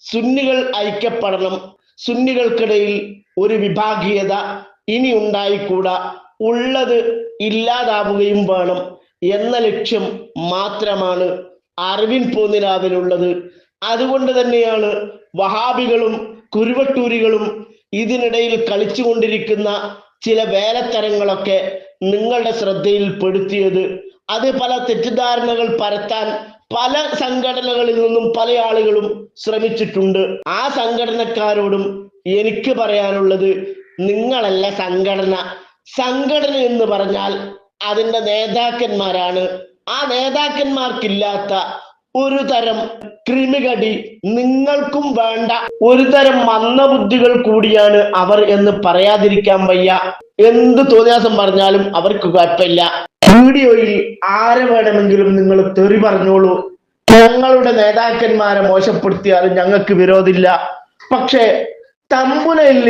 സുന്നികൾ ഐക്യപ്പെടണം. സുന്നികൾക്കിടയിൽ ഒരു വിഭാഗീയത ഇനി ഉണ്ടായിക്കൂടാ. ഉള്ളത് ഇല്ലാതാവുകയും വേണം എന്ന ലക്ഷ്യം മാത്രമാണ് അറിവിൻ പോന്നിലാവിലുള്ളത്. അതുകൊണ്ട് തന്നെയാണ് വഹാബികളും കുരുവട്ടൂരികളും ഇതിനിടയിൽ കളിച്ചുകൊണ്ടിരിക്കുന്ന ചില വേലത്തരങ്ങളൊക്കെ നിങ്ങളുടെ ശ്രദ്ധയിൽപ്പെടുത്തിയത്. അത് പല തെറ്റിദ്ധാരണകൾ പരത്താൻ പല സംഘടനകളിൽ നിന്നും പല ആളുകളും ശ്രമിച്ചിട്ടുണ്ട്. ആ സംഘടനക്കാരോടും എനിക്ക് പറയാനുള്ളത് നിങ്ങളല്ല സംഘടന. സംഘടന എന്ന് പറഞ്ഞാൽ അതിന്റെ നേതാക്കന്മാരാണ്. ആ നേതാക്കന്മാർക്കില്ലാത്ത ഒരു തരം ക്രിമികടി നിങ്ങൾക്കും വേണ്ട. ഒരു തരം മന്ദബുദ്ധികൾ കൂടിയാണ് അവർ എന്ന് പറയാതിരിക്കാൻ വയ്യ. എന്ത് തോന്നിയാസം പറഞ്ഞാലും അവർക്ക് കുഴപ്പമില്ല. വീഡിയോയിൽ ആരെ വേണമെങ്കിലും നിങ്ങൾ തെറി പറഞ്ഞോളൂ. ഞങ്ങളുടെ നേതാക്കന്മാരെ മോശപ്പെടുത്തിയാലും ഞങ്ങൾക്ക് വിരോധില്ല പക്ഷേ തമ്പുലയിൽ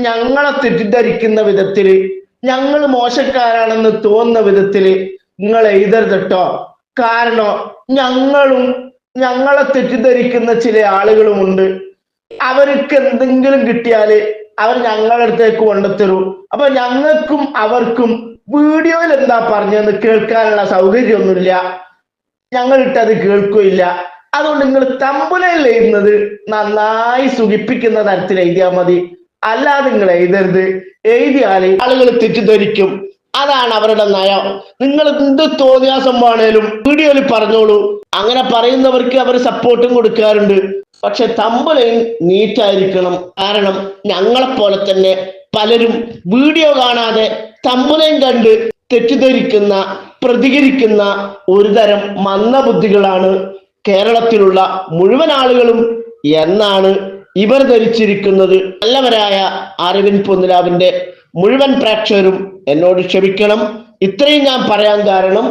ഞങ്ങളെ തെറ്റിദ്ധരിക്കുന്ന വിധത്തിൽ ഞങ്ങൾ മോശക്കാരാണെന്ന് തോന്നുന്ന വിധത്തിൽ നിങ്ങൾ എഴുതരുത് കേട്ടോ. കാരണം ഞങ്ങളും ഞങ്ങളെ തെറ്റിദ്ധരിക്കുന്ന ചില ആളുകളുമുണ്ട്. അവർക്ക് എന്തെങ്കിലും കിട്ടിയാൽ അവർ ഞങ്ങളുടെ അടുത്തേക്ക് കൊണ്ടുത്തരൂ. അപ്പൊ ഞങ്ങൾക്കും അവർക്കും വീഡിയോയിൽ എന്താ പറഞ്ഞതെന്ന് കേൾക്കാനുള്ള സൗകര്യമൊന്നുമില്ല. ഞങ്ങൾ ഇട്ടത് കേൾക്കുകയില്ല. അതുകൊണ്ട് നിങ്ങൾ തമ്പുലയിൽ എഴുതുന്നത് നന്നായി സുഖിപ്പിക്കുന്ന തരത്തിൽ എഴുതിയാൽ മതി. അല്ലാതെ നിങ്ങൾ എഴുതരുത്. എഴുതിയാൽ ആളുകൾ തെറ്റിദ്ധരിക്കും. അതാണ് അവരുടെ നയം. നിങ്ങൾ എന്ത് തോന്നിയാസം വേണേലും വീഡിയോയിൽ പറഞ്ഞോളൂ. അങ്ങനെ പറയുന്നവർക്ക് അവർ സപ്പോർട്ടും കൊടുക്കാറുണ്ട്. പക്ഷെ തമ്പലയും നീറ്റായിരിക്കണം. കാരണം ഞങ്ങളെ പോലെ തന്നെ പലരും വീഡിയോ കാണാതെ തമ്പലയും കണ്ട് തെറ്റിദ്ധരിക്കുന്ന പ്രതികരിക്കുന്ന ഒരുതരം മന്ദബുദ്ധികളാണ് കേരളത്തിലുള്ള മുഴുവൻ ആളുകളും എന്നാണ് ഇവർ ധരിച്ചിരിക്കുന്നത്. നല്ലവരായ അരവിന്ദ് പൊന്നിലാവിന്റെ മുഴുവൻ പ്രേക്ഷകരും എന്നോട് ക്ഷമിക്കണം. ഇത്രയും ഞാൻ പറയാൻ കാരണം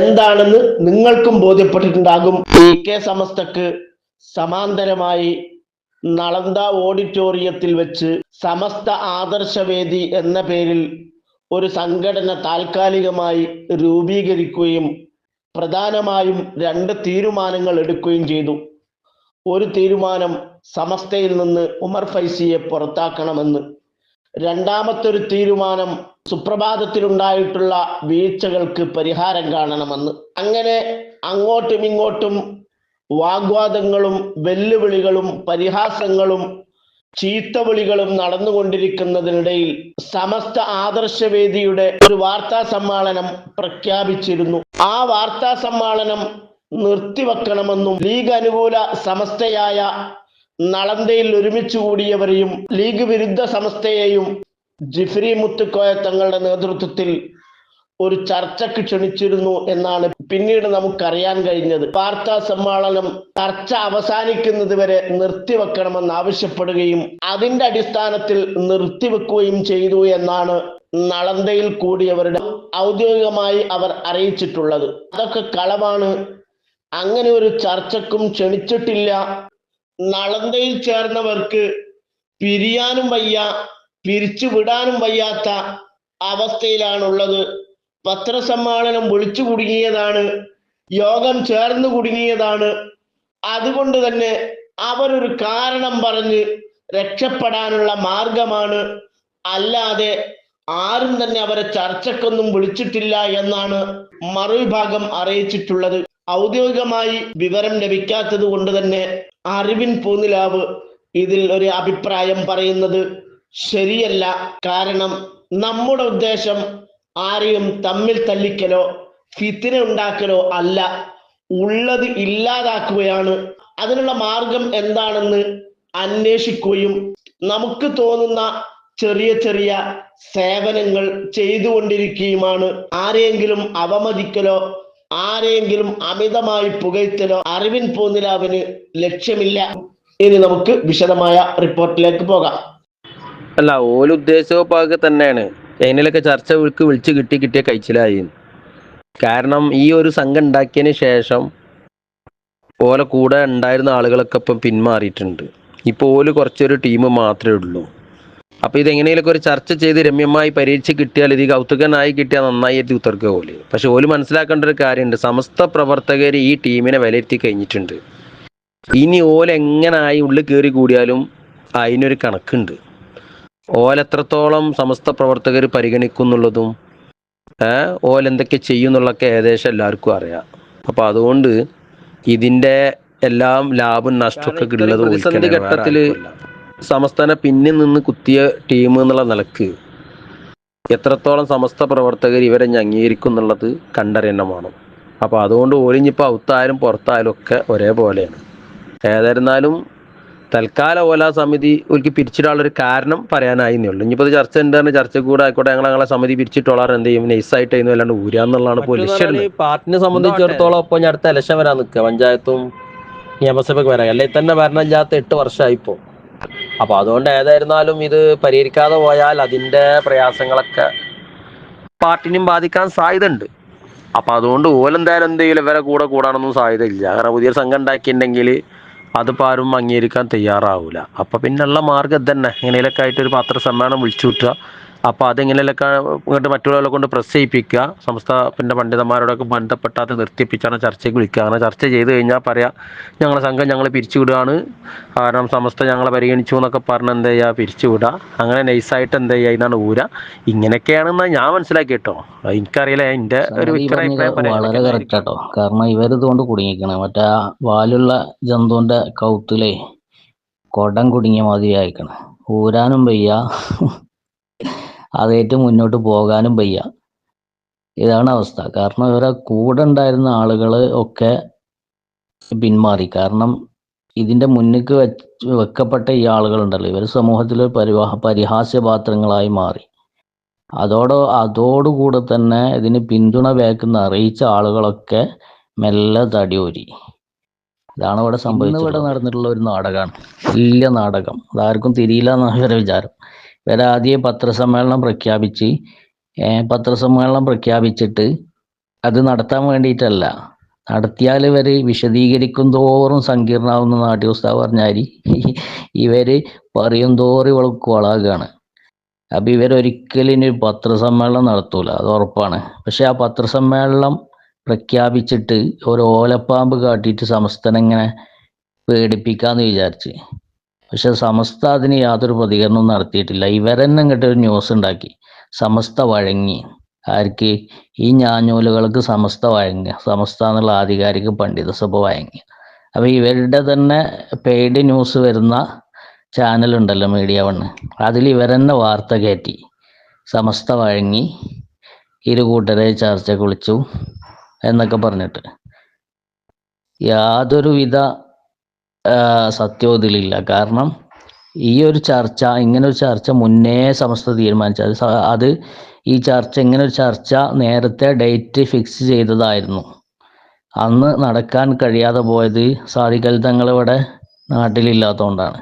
എന്താണെന്ന് നിങ്ങൾക്കും ബോധ്യപ്പെട്ടിട്ടുണ്ടാകും. പി കെ സമസ്തക്ക് സമാന്തരമായി നളന്ദ ഓഡിറ്റോറിയത്തിൽ വെച്ച് സമസ്ത ആദർശവേദി എന്ന പേരിൽ ഒരു സംഘടന താൽക്കാലികമായി രൂപീകരിക്കുകയും പ്രധാനമായും രണ്ട് തീരുമാനങ്ങൾ എടുക്കുകയും ചെയ്തു. ഒരു തീരുമാനം സമസ്തയിൽ നിന്ന് ഉമർ ഫൈസിയെ പുറത്താക്കണമെന്ന്. രണ്ടാമത്തെ ഒരു തീരുമാനം സുപ്രഭാതത്തിലുണ്ടായിട്ടുള്ള വീഴ്ചകൾക്ക് പരിഹാരം കാണണമെന്ന്. അങ്ങനെ അങ്ങോട്ടും ഇങ്ങോട്ടും വാഗ്വാദങ്ങളും വെല്ലുവിളികളും പരിഹാസങ്ങളും ചീത്തവിളികളും നടന്നുകൊണ്ടിരിക്കുന്നതിനിടയിൽ സമസ്ത ആദർശവേദിയുടെ ഒരു വാർത്താ സമ്മേളനം പ്രഖ്യാപിച്ചിരുന്നു. ആ വാർത്താ സമ്മേളനം നിർത്തിവെക്കണമെന്നും ലീഗ് അനുകൂല സമസ്തയായ നളന്തയിൽ ഒരുമിച്ച് കൂടിയവരെയും ലീഗ് വിരുദ്ധ സംസ്ഥയെയും ജിഫ്രി മുത്തുക്കോയ തങ്ങളുടെ നേതൃത്വത്തിൽ ഒരു ചർച്ചയ്ക്ക് ക്ഷണിച്ചിരുന്നു എന്നാണ് പിന്നീട് നമുക്കറിയാൻ കഴിഞ്ഞത്. വാർത്താ സമ്മേളനം ചർച്ച അവസാനിക്കുന്നത് വരെ നിർത്തിവെക്കണമെന്ന് ആവശ്യപ്പെടുകയും അതിന്റെ അടിസ്ഥാനത്തിൽ നിർത്തിവെക്കുകയും ചെയ്തു എന്നാണ് നളന്തയിൽ കൂടിയവരുടെ ഔദ്യോഗികമായി അവർ അറിയിച്ചിട്ടുള്ളത്. അതൊക്കെ കളവാണ്. അങ്ങനെ ഒരു ചർച്ചക്കും ക്ഷണിച്ചിട്ടില്ല. നളന്തയിൽ ചേർന്നവർക്ക് പിരിയാനും വയ്യ പിരിച്ചു വിടാനും വയ്യാത്ത അവസ്ഥയിലാണുള്ളത്. പത്രസമ്മേളനം വിളിച്ചു കുടുങ്ങിയതാണ്. യോഗം ചേർന്ന് കുടുങ്ങിയതാണ്. അതുകൊണ്ട് തന്നെ അവരൊരു കാരണം പറഞ്ഞ് രക്ഷപ്പെടാനുള്ള മാർഗമാണ്. അല്ലാതെ ആരും തന്നെ അവരെ ചർച്ചക്കൊന്നും വിളിച്ചിട്ടില്ല എന്നാണ് മറുവിഭാഗം അറിയിച്ചിട്ടുള്ളത്. ഔദ്യോഗികമായി വിവരം ലഭിക്കാത്തത് കൊണ്ട് തന്നെ അറിവിൻ പൂനിലാവ് ഇതിൽ ഒരു അഭിപ്രായം പറയുന്നത് ശരിയല്ല. കാരണം നമ്മുടെ ഉദ്ദേശം ആരെയും തമ്മിൽ തല്ലിക്കലോ ഫിത്തിന ഉണ്ടാക്കലോ അല്ല. ഉള്ളത് ഇല്ലാതാക്കുകയാണ്. അതിനുള്ള മാർഗം എന്താണെന്ന് അന്വേഷിക്കുകയും നമുക്ക് തോന്നുന്ന ചെറിയ ചെറിയ സേവനങ്ങൾ ചെയ്തുകൊണ്ടിരിക്കുകയുമാണ്. ആരെയെങ്കിലും അവമതിക്കലോ ആരെയെങ്കിലും അമിതമായി പുകഴ്ത്തലോ അറിവിൻ പോന്നിലാവിന് ലക്ഷ്യമില്ല. ഇനി നമുക്ക് വിശദമായ റിപ്പോർട്ടിലേക്ക് പോകാം. അല്ല ഓല ഉദ്ദേശമൊക്കെ തന്നെയാണ്. ചൈനയിലൊക്കെ ചർച്ച വിളിക്ക് വിളിച്ച് കിട്ടി കിട്ടിയ കഴിച്ചിലായി കാരണം ഈ ഒരു സംഘം ഉണ്ടാക്കിയതിന് ശേഷം ഓല കൂടെ ഉണ്ടായിരുന്ന ആളുകളൊക്കെ ഇപ്പം പിന്മാറിയിട്ടുണ്ട്. ഇപ്പോൾ ഓൽ കുറച്ചൊരു ടീം മാത്രമേ ഉള്ളൂ. അപ്പോൾ ഇത് എങ്ങനെയൊക്കെ ഒരു ചർച്ച ചെയ്ത് രമ്യമായി പരീക്ഷ കിട്ടിയാൽ ഇത് കൗതുകനായി കിട്ടിയാൽ നന്നായി എത്തി ഉത്തർക്കുക ഓലി. പക്ഷെ ഓൽ മനസ്സിലാക്കേണ്ട ഒരു കാര്യമുണ്ട്. സമസ്ത പ്രവർത്തകർ ഈ ടീമിനെ വിലയിരുത്തി കഴിഞ്ഞിട്ടുണ്ട്. ഇനി ഓലെങ്ങനായി ഉള്ളിൽ കയറി കൂടിയാലും അതിനൊരു കണക്കുണ്ട്. ഓലെത്രത്തോളം സമസ്ത പ്രവർത്തകർ പരിഗണിക്കുന്നുള്ളതും ഓലെന്തൊക്കെ ചെയ്യുന്നുള്ളതൊക്കെ ഏകദേശം എല്ലാവർക്കും അറിയാം. അപ്പോൾ അതുകൊണ്ട് ഇതിന്റെ എല്ലാം ലാഭം നഷ്ടമൊക്കെ ഉള്ളത് ഘട്ടത്തിൽ സമസ്തനെ പിന്നിൽ നിന്ന് കുത്തിയ ടീം എന്നുള്ള നിലയ്ക്ക് എത്രത്തോളം സമസ്ത പ്രവർത്തകർ ഇവരെ അംഗീകരിക്കും എന്നുള്ളത് കണ്ടറിയണം വേണം അപ്പോൾ അതുകൊണ്ട് ഓലിഞ്ഞിപ്പോൾ ഔത്തായാലും പുറത്തായാലും ഒക്കെ ഒരേപോലെയാണ്. ഏതായിരുന്നാലും തൽക്കാല ഓല സമിതി ഒരിക്കൽ പിരിച്ചിടാനുള്ളൊരു കാരണം പറയാനായിരുന്നേ ഉള്ളൂ. ഇനിയിപ്പോൾ ഇത് ചർച്ച എന്താണ് ചർച്ച കൂടെ ആയിക്കോട്ടെ ഞങ്ങൾ ഞങ്ങളെ സമിതി പിരിച്ചിട്ടോളാർ എന്ത് ചെയ്യും? നൈസായിട്ട് ചെയ്യുന്നു അല്ലാണ്ട് ഊരാന്നുള്ളതാണ് ഇപ്പോൾ ലക്ഷ്യം പാർട്ടിനെ സംബന്ധിച്ചിടത്തോളം ഇപ്പോൾ ഞാൻ അടുത്ത ഇലക്ഷൻ വരാൻ നിൽക്കുക. പഞ്ചായത്തും നിയമസഭയ്ക്ക് വരാൻ. അല്ലെങ്കിൽ തന്നെ ഭരണമില്ലാത്ത എട്ട് വർഷമായിപ്പോൾ അപ്പോൾ അതുകൊണ്ട് ഏതായിരുന്നാലും ഇത് പരിഹരിക്കാതെ പോയാൽ അതിന്റെ പ്രയാസങ്ങളൊക്കെ പാർട്ടിനും ബാധിക്കാൻ സാധ്യതയുണ്ട്. അപ്പോൾ അതുകൊണ്ട് ഓലെന്തായാലും എന്തെങ്കിലും ഇവരെ കൂടെ കൂടാനൊന്നും സാധ്യതയില്ല. കാരണം പുതിയ സംഘം ഉണ്ടാക്കിയിട്ടുണ്ടെങ്കിൽ അതിപ്പോൾ ആരും അംഗീകരിക്കാൻ തയ്യാറാവില്ല അപ്പോൾ പിന്നെയുള്ള മാർഗം തന്നെ ഇങ്ങനെയൊക്കെ ആയിട്ട് ഒരു പത്രസമ്മേളനം വിളിച്ചു വിട്ടുക അപ്പോൾ അതെങ്ങനെയൊക്കെ ഇങ്ങോട്ട് മറ്റുള്ളവരെ കൊണ്ട് പ്രസ് ചെയ്യിപ്പിക്കുക സംസ്ഥാ പിന്നെ പണ്ഡിതന്മാരോടൊക്കെ ബന്ധപ്പെട്ട് അത് നിർത്തിപ്പിച്ചാണ് ചർച്ചയ്ക്ക് വിളിക്കുക. അങ്ങനെ ചർച്ച ചെയ്ത് കഴിഞ്ഞാൽ പറയാം ഞങ്ങളെ സംഘം ഞങ്ങൾ പിരിച്ചുവിടുകയാണ്. കാരണം സമസ്ത ഞങ്ങളെ പരിഗണിച്ചു എന്നൊക്കെ പറഞ്ഞ് എന്ത് ചെയ്യുക പിരിച്ചുവിടുക അങ്ങനെ നൈസായിട്ട് എന്ത് ചെയ്യുക ഇതാണ് ഊര. ഇങ്ങനെയൊക്കെയാണെന്ന് ഞാൻ മനസ്സിലാക്കി കേട്ടോ എനിക്കറിയില്ല എന്റെ ഒരു വളരെ. കറക്റ്റ് കാരണം ഇവരിതുകൊണ്ട് കുടുങ്ങിക്കണേ. മറ്റേ വാലുള്ള ജന്തുവിന്റെ കൗത്തിലേ കൊടം കുടുങ്ങിയ മാതിരി ആയിക്കണം. ഊരാനും വയ്യ. അതേറ്റ് മുന്നോട്ട് പോകാനും വയ്യ. ഇതാണ് അവസ്ഥ. കാരണം ഇവരെ കൂടെ ഉണ്ടായിരുന്ന ആളുകൾ ഒക്കെ പിന്മാറി. കാരണം ഇതിന്റെ മുന്നിക്ക് വെക്കപ്പെട്ട ഈ ആളുകളുണ്ടല്ലോ. ഇവർ സമൂഹത്തിൽ പരിവാഹ പരിഹാസ്യപാത്രങ്ങളായി മാറി. അതോടോ അതോടുകൂടെ തന്നെ ഇതിന് പിന്തുണ വേക്കുന്ന അറിയിച്ച ആളുകളൊക്കെ മെല്ലെ തടിയൂരി. ഇതാണ് ഇവിടെ സംഭവിച്ചത് ഇവിടെ നടന്നിട്ടുള്ള ഒരു നാടകമാണ് വലിയ നാടകം. അതാർക്കും തിരിയില്ല എന്നാണ് ഇവരെ വിചാരം. ഇവരെ ആദ്യം പത്രസമ്മേളനം പ്രഖ്യാപിച്ച് പത്രസമ്മേളനം പ്രഖ്യാപിച്ചിട്ട് അത് നടത്താൻ വേണ്ടിയിട്ടല്ല. നടത്തിയാൽ ഇവർ വിശദീകരിക്കും തോറും സങ്കീർണമാവുന്ന നാട്യോസ്താവ് പറഞ്ഞാൽ ഇവർ പറയും തോറും ഇവൾ കൊളാകാണ്. അപ്പൊ ഇവരൊരിക്കലും ഇനി പത്രസമ്മേളനം നടത്തൂല. അത് ഉറപ്പാണ്. പക്ഷേ ആ പത്രസമ്മേളനം പ്രഖ്യാപിച്ചിട്ട് ഒരു ഓലപ്പാമ്പ് കാട്ടിയിട്ട് സമസ്തനെ ഇങ്ങനെ പേടിപ്പിക്കാന്ന് വിചാരിച്ച്. പക്ഷെ സമസ്ത അതിന് യാതൊരു പ്രതികരണവും നടത്തിയിട്ടില്ല. ഇവരെന്നെ ഇങ്ങോട്ട് ഒരു ന്യൂസ് ഉണ്ടാക്കി സമസ്ത വഴങ്ങി. ആർക്ക്? ഈ ഞാഞ്ഞൂലുകൾക്ക് സമസ്ത വഴങ്ങി. സമസ്ത എന്നുള്ള ആധികാരിക പണ്ഡിത സഭ വഴങ്ങി. അപ്പൊ ഇവരുടെ തന്നെ പെയ്ഡ് ന്യൂസ് വരുന്ന ചാനൽ ഉണ്ടല്ലോ മീഡിയ വണ്ണ് അതിൽ ഇവരെന്നെ വാർത്ത കയറ്റി സമസ്ത വഴങ്ങി. ഇരു കൂട്ടരെ ചർച്ച വിളിച്ചു എന്നൊക്കെ പറഞ്ഞിട്ട്. യാതൊരുവിധ ആ, സത്യവും കാരണം ഈ ഒരു ചർച്ച ഇങ്ങനെ ഒരു ചർച്ച മുന്നേ സമസ്ത തീരുമാനിച്ചത്. അത് ഈ ചർച്ച ഇങ്ങനെ ഒരു ചർച്ച നേരത്തെ ഡേറ്റ് ഫിക്സ് ചെയ്തതായിരുന്നു. അന്ന് നടക്കാൻ കഴിയാതെ പോയത് സാധിക്കൽ തങ്ങൾ ഇവിടെ നാട്ടിലില്ലാത്തതുകൊണ്ടാണ്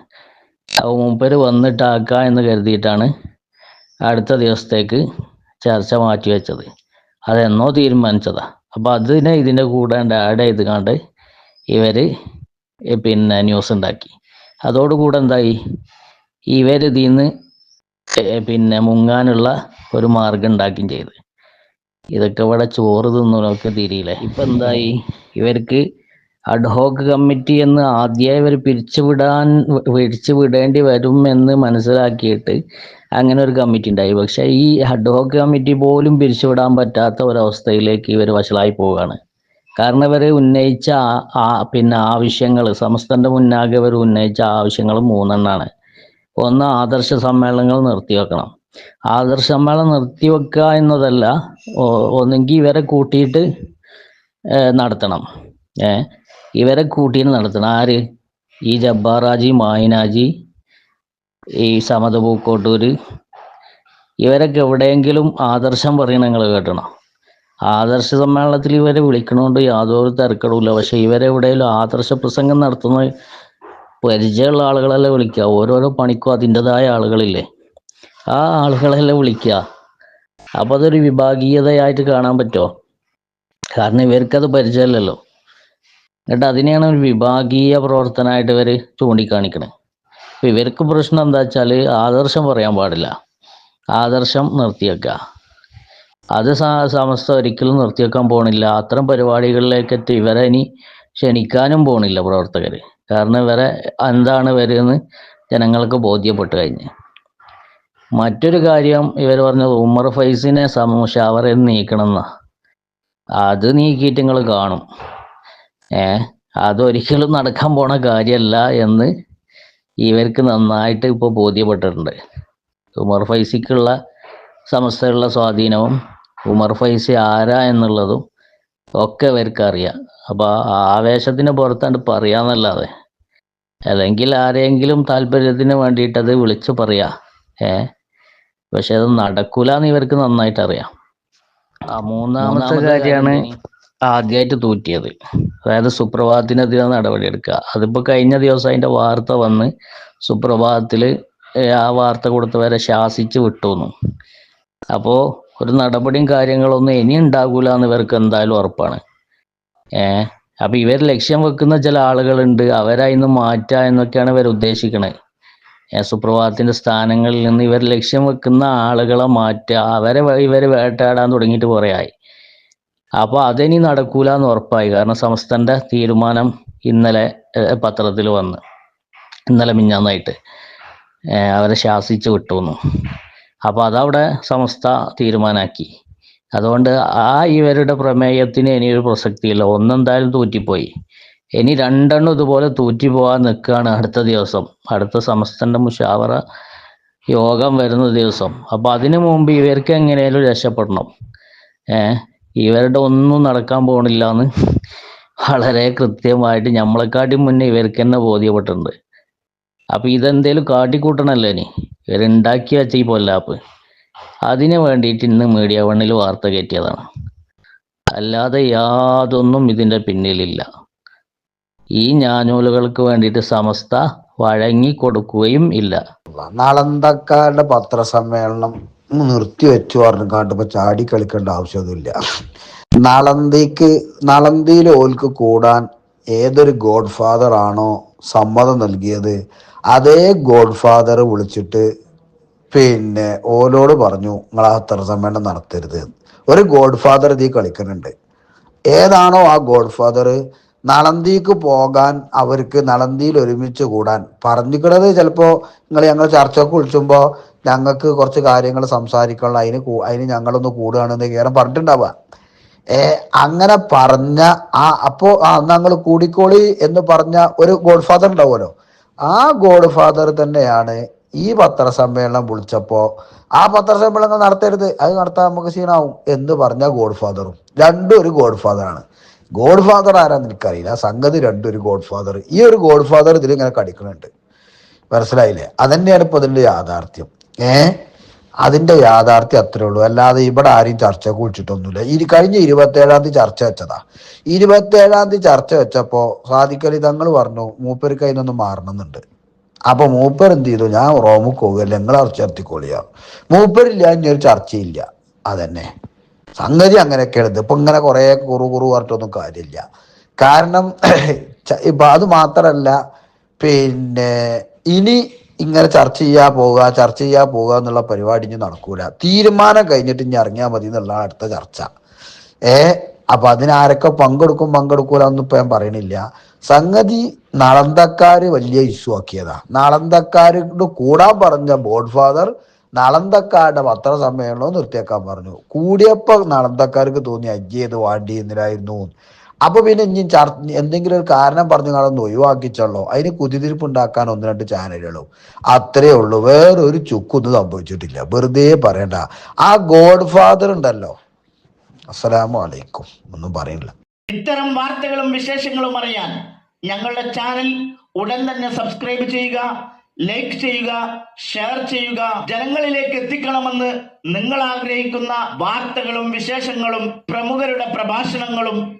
അപ്പോൾ മൂപ്പര് വന്നിട്ടാക്കുക എന്ന് കരുതിയിട്ടാണ് അടുത്ത ദിവസത്തേക്ക് ചർച്ച മാറ്റിവെച്ചത് അതെന്നോ തീരുമാനിച്ചതാ. അപ്പോൾ അതിനെ ഇതിന്റെ കൂടെ ആഡ് ചെയ്ത് കണ്ട് ഇവർ ഈ പിന്നെ ന്യൂസ് ഉണ്ടാക്കി. അതോടുകൂടെ എന്തായി? ഇവർ നിന്ന് പിന്നെ മുങ്ങാനുള്ള ഒരു മാർഗം ഉണ്ടാക്കുകയും ചെയ്ത്. ഇതൊക്കെ ഇവിടെ ചോറ് തിന്നൊക്കെ തിരിയില്ലേ? ഇപ്പൊ എന്തായി? ഇവർക്ക് അഡ്ഹോക്ക് കമ്മിറ്റി എന്ന് ആദ്യം ഇവർ പിരിച്ചുവിടാൻ പിരിച്ചു വിടേണ്ടി വരും എന്ന് മനസ്സിലാക്കിയിട്ട് അങ്ങനെ ഒരു കമ്മിറ്റി ഉണ്ടായി. പക്ഷെ ഈ അഡ്ഹോക്ക് കമ്മിറ്റി പോലും പിരിച്ചുവിടാൻ പറ്റാത്ത ഒരവസ്ഥയിലേക്ക് ഇവർ വഷളായി പോവുകയാണ്. കാരണം ഇവർ ഉന്നയിച്ച ആ- പിന്നെ ആവശ്യങ്ങൾ സമസ്തന്റെ മുന്നാകെ ഇവർ ഉന്നയിച്ച ആവശ്യങ്ങൾ മൂന്നെണ്ണാണ്. ഒന്ന് ആദർശ സമ്മേളനങ്ങൾ നിർത്തിവെക്കണം ആദർശ സമ്മേളനം നിർത്തിവെക്കുക എന്നതല്ല ഒന്നെങ്കിൽ ഇവരെ കൂട്ടിയിട്ട് നടത്തണം. ഏ ഇവരെ കൂട്ടിയിട്ട് നടത്തണം. ആര്? ഈ ജബ്ബാറാജി മായിനാജി ഈ സമത പൂക്കോട്ടൂര്. ഇവരൊക്കെ എവിടെയെങ്കിലും ആദർശം പറയണ നിങ്ങൾ കേട്ടണം? ആദർശ സമ്മേളനത്തിൽ ഇവരെ വിളിക്കണോണ്ട് യാതൊരു തിരക്കടവുമില്ല പക്ഷെ ഇവരെ എവിടെയെങ്കിലും ആദർശ പ്രസംഗം നടത്തുന്ന പരിചയമുള്ള ആളുകളെല്ലാം വിളിക്കുക. ഓരോരോ പണിക്കും അതിന്റെതായ ആളുകളില്ലേ. ആ ആളുകളെല്ലാം വിളിക്കുക. അപ്പൊ അതൊരു വിഭാഗീയതയായിട്ട് കാണാൻ പറ്റുമോ? കാരണം ഇവർക്കത് പരിചയമല്ലല്ലോ. എന്നിട്ട് അതിനെയാണ് ഒരു വിഭാഗീയ പ്രവർത്തനമായിട്ട് ഇവർ ചൂണ്ടിക്കാണിക്കണത് ഇവർക്ക് പ്രശ്നം എന്താ വെച്ചാൽ ആദർശം പറയാൻ പാടില്ല. ആദർശം നിർത്തിവെക്കുക. അത് സമസ്ത ഒരിക്കലും നിർത്തിവെക്കാൻ പോണില്ല. അത്തരം പരിപാടികളിലേക്ക് എത്തി ഇവരെ ഇനി ക്ഷണിക്കാനും പോണില്ല പ്രവർത്തകർ കാരണം ഇവരെ എന്താണ് വരുന്നത് ജനങ്ങൾക്ക് ബോധ്യപ്പെട്ട് കഴിഞ്ഞ്. മറ്റൊരു കാര്യം ഇവർ പറഞ്ഞത് ഉമർ ഫൈസിനെ നിന്ന് നീക്കണമെന്ന. അത് നീക്കിയിട്ട് നിങ്ങൾ കാണും. ഏ അതൊരിക്കലും നടക്കാൻ പോണ കാര്യമല്ല എന്ന് ഇവർക്ക് നന്നായിട്ട് ഇപ്പോൾ ബോധ്യപ്പെട്ടിട്ടുണ്ട്. ഉമർ ഫൈസിക്കുള്ള സമസ്തയുള്ള സ്വാധീനവും ഉമർ ഫൈസി ആരാ എന്നുള്ളതും ഒക്കെ അവർക്ക് അറിയാം. അപ്പൊ ആ ആവേശത്തിന് പുറത്താണ്ട് പറയാന്നല്ലാതെ അല്ലെങ്കിൽ ആരെങ്കിലും താല്പര്യത്തിന് വേണ്ടിയിട്ട് അത് വിളിച്ചു പറയാ. ഏ? പക്ഷെ അത് നടക്കൂല എന്ന് ഇവർക്ക് നന്നായിട്ട് അറിയാം. ആ മൂന്നാമത്തെ കാര്യമാണ് ആദ്യമായിട്ട് തൂറ്റിയത്. അതായത് സുപ്രഭാതത്തിനെതിരെ നടപടിയെടുക്കുക അതിപ്പോ കഴിഞ്ഞ ദിവസം അതിന്റെ വാർത്ത വന്ന് സുപ്രഭാതത്തിൽ ആ വാർത്ത കൊടുത്തവരെ ശാസിച്ച് വിട്ടുന്നു. അപ്പോ ഒരു നടപടിയും കാര്യങ്ങളൊന്നും ഇനി ഉണ്ടാകൂല എന്ന് ഇവർക്ക് എന്തായാലും ഉറപ്പാണ്. ഏ? അപ്പൊ ഇവർ ലക്ഷ്യം വെക്കുന്ന ചില ആളുകളുണ്ട്. അവരായിന്ന് മാറ്റുക എന്നൊക്കെയാണ് ഇവർ ഉദ്ദേശിക്കുന്നത് സുപ്രഭാതത്തിന്റെ സ്ഥാനങ്ങളിൽ നിന്ന് ഇവർ ലക്ഷ്യം വെക്കുന്ന ആളുകളെ മാറ്റുക അവരെ ഇവർ വേട്ടയാടാൻ തുടങ്ങിയിട്ട് കുറേ അപ്പൊ അതിനി നടക്കൂല എന്ന് ഉറപ്പായി. കാരണം സംസ്ഥാനത്തെ തീരുമാനം ഇന്നലെ പത്രത്തിൽ വന്ന്. ഇന്നലെ മിഞ്ഞാന്നായിട്ട്. അവരെ ശാസിച്ച് വിട്ടുന്നു അപ്പൊ അതവിടെ സമസ്ത തീരുമാനാക്കി. അതുകൊണ്ട് ആ ഇവരുടെ പ്രമേയത്തിന് ഇനി ഒരു പ്രസക്തിയില്ല. ഒന്നെന്തായാലും തൂറ്റിപ്പോയി. ഇനി രണ്ടെണ്ണം ഇതുപോലെ തൂറ്റി പോകാൻ നിൽക്കുകയാണ് അടുത്ത ദിവസം. അടുത്ത സമസ്തന്റെ മുഷാവറ യോഗം വരുന്ന ദിവസം. അപ്പോൾ അതിനു മുമ്പ് ഇവർക്ക് എങ്ങനെയാലും രക്ഷപ്പെടണം. ഇവരുടെ ഒന്നും നടക്കാൻ പോകണില്ല എന്ന് വളരെ കൃത്യമായിട്ട് നമ്മളെക്കാട്ടി മുന്നേ ഇവർക്ക് തന്നെ ബോധ്യപ്പെട്ടിട്ടുണ്ട്. അപ്പൊ ഇതെന്തേലും കാട്ടിക്കൂട്ടണല്ലോ ഇനി? ഇവരുണ്ടാക്കി വെച്ച ഈ പൊല്ലാപ്പ് അതിനു വേണ്ടിയിട്ട് ഇന്ന് മീഡിയ വണ്ണിൽ വാർത്ത കയറ്റിയതാണ് അല്ലാതെ യാതൊന്നും ഇതിന്റെ പിന്നിലില്ല. ഈ ഞാനൂലുകൾക്ക് വേണ്ടിയിട്ട് സമസ്ത വഴങ്ങി കൊടുക്കുകയും ഇല്ല. നളന്തക്കാരുടെ പത്രസമ്മേളനം നിർത്തി വെച്ചു പറഞ്ഞിക്കാണ്ട് ഇപ്പൊ ചാടി കളിക്കേണ്ട ആവശ്യമൊന്നുമില്ല. നളന്തിക്ക് നളന്തിയിൽ ഓൽക്ക് കൂടാൻ ഏതൊരു ഗോഡ്ഫാദർ ആണോ സമ്മതം നൽകിയത് അതേ ഗോഡ് ഫാദർ വിളിച്ചിട്ട് പിന്നെ ഓലോട് പറഞ്ഞു നിങ്ങൾ ആ പത്ര സമ്മേളനം നടത്തരുത്. ഒരു ഗോഡ് ഫാദർ ഇതിൽ കളിക്കുന്നുണ്ട്. ഏതാണോ ആ ഗോഡ് ഫാദർ നളന്തിക്ക് പോകാൻ അവർക്ക് നളന്തിയിൽ ഒരുമിച്ച് കൂടാൻ പറഞ്ഞിക്കണത് ചിലപ്പോൾ നിങ്ങൾ ഞങ്ങൾ ചർച്ചയ്ക്ക് വിളിച്ചുമ്പോൾ ഞങ്ങൾക്ക് കുറച്ച് കാര്യങ്ങൾ സംസാരിക്കാനുള്ള അതിന് അതിന് ഞങ്ങളൊന്ന് കൂടുകയാണെന്ന് കയറാൻ പറഞ്ഞിട്ടുണ്ടാവുക. ഏ അങ്ങനെ പറഞ്ഞ ആ അപ്പോൾ ആ ഞങ്ങൾ കൂടിക്കോളി എന്ന് പറഞ്ഞ ഒരു ഗോഡ് ഫാദർ ഉണ്ടാവുമല്ലോ. ആ ഗോഡ് ഫാദർ തന്നെയാണ് ഈ പത്രസമ്മേളനം വിളിച്ചപ്പോ ആ പത്രസമ്മേളനം നടത്തരുത് അത് നടത്താൻ നമുക്ക് സീനാവും എന്ന് പറഞ്ഞ ഗോഡ് ഫാദറും രണ്ടും ഒരു ഗോഡ് ഫാദറാണ് ഗോഡ് ഫാദർ ആരാന്ന് എനിക്കറിയില്ല. സംഗതി രണ്ടും ഒരു ഗോഡ് ഫാദർ ഈ ഒരു ഗോഡ് ഫാദർ ഇതിലിങ്ങനെ കടിക്കുന്നുണ്ട് മനസ്സിലായില്ലേ? അതന്നെയാണ് ഇപ്പൊ ഇതിന്റെ യാഥാർത്ഥ്യം. ഏ? അതിന്റെ യാഥാർത്ഥ്യം അത്രേ ഉള്ളൂ. അല്ലാതെ ഇവിടെ ആരും ചർച്ച കുളിച്ചിട്ടൊന്നുമില്ല ഈ കഴിഞ്ഞ ഇരുപത്തേഴാം തീയതി ചർച്ച വെച്ചതാ. ഇരുപത്തേഴാം തീയതി ചർച്ച വെച്ചപ്പോൾ സാധിക്കലി തങ്ങൾ പറഞ്ഞു മൂപ്പർക്ക് അതിനൊന്നും മാറണമെന്നുണ്ട്. അപ്പൊ മൂപ്പർ എന്ത് ചെയ്തു? ഞാൻ റോമിൽ പോവുകയല്ല നിങ്ങൾ ചർച്ച നടത്തിക്കോളിയാ. മൂപ്പരില്ല ഇനി ഒരു ചർച്ചയില്ല. അതന്നെ. സംഗതി അങ്ങനെയൊക്കെ എടുത്ത് ഇപ്പൊ ഇങ്ങനെ കുറെ കുറു കുറു പറഞ്ഞിട്ടൊന്നും കാര്യമില്ല. കാരണം ഇപ്പൊ അത് മാത്രല്ല പിന്നെ ഇനി ഇങ്ങനെ ചർച്ച ചെയ്യാ പോവുക ചർച്ച ചെയ്യാ പോവുക എന്നുള്ള പരിപാടി ഇനി നടക്കൂല. തീരുമാനം കഴിഞ്ഞിട്ട് ഇനി ഇറങ്ങിയാൽ മതി എന്നുള്ള അടുത്ത ചർച്ച. ഏ അപ്പൊ അതിനാരൊക്കെ പങ്കെടുക്കും പങ്കെടുക്കൂല ഒന്നും ഇപ്പൊ ഞാൻ പറയണില്ല. സംഗതി നളന്തക്കാര് വലിയ ഇഷ്യൂ ആക്കിയതാ. നളന്തക്കാരോട് കൂടാൻ പറഞ്ഞ ബോർഡ് ഫാദർ നളന്തക്കാരുടെ പത്രസമ്മേളനവും നിർത്തിയേക്കാൻ പറഞ്ഞു. കൂടിയപ്പോ നളന്തക്കാർക്ക് തോന്നി അജ്ജി വാണ്ടി അപ്പൊ പിന്നെ ഇനി എന്തെങ്കിലും ഒരു കാരണം പറഞ്ഞു കാണുന്ന ഒഴിവാക്കിച്ചല്ലോ അതിന് കുതിരിപ്പ് ഉണ്ടാക്കാൻ ഒന്ന് രണ്ട് ചാനലുകളും അത്രേ ഉള്ളൂ. വേറൊരു ചുക്കൊന്നും സംഭവിച്ചിട്ടില്ല. വെറുതെ പറയണ്ട. ആ ഗോഡ് ഫാദർ ഉണ്ടല്ലോ. അസ്സലാമു അലൈക്കും. ഒന്നും പറയില്ല. ഇത്തരം വാർത്തകളും വിശേഷങ്ങളും അറിയാൻ ഞങ്ങളുടെ ചാനൽ ഉടൻ തന്നെ സബ്സ്ക്രൈബ് ചെയ്യുക ലൈക്ക് ചെയ്യുക ഷെയർ ചെയ്യുക. ജനങ്ങളിലേക്ക് എത്തിക്കണമെന്ന് നിങ്ങൾ ആഗ്രഹിക്കുന്ന വാർത്തകളും വിശേഷങ്ങളും പ്രമുഖരുടെ പ്രഭാഷണങ്ങളും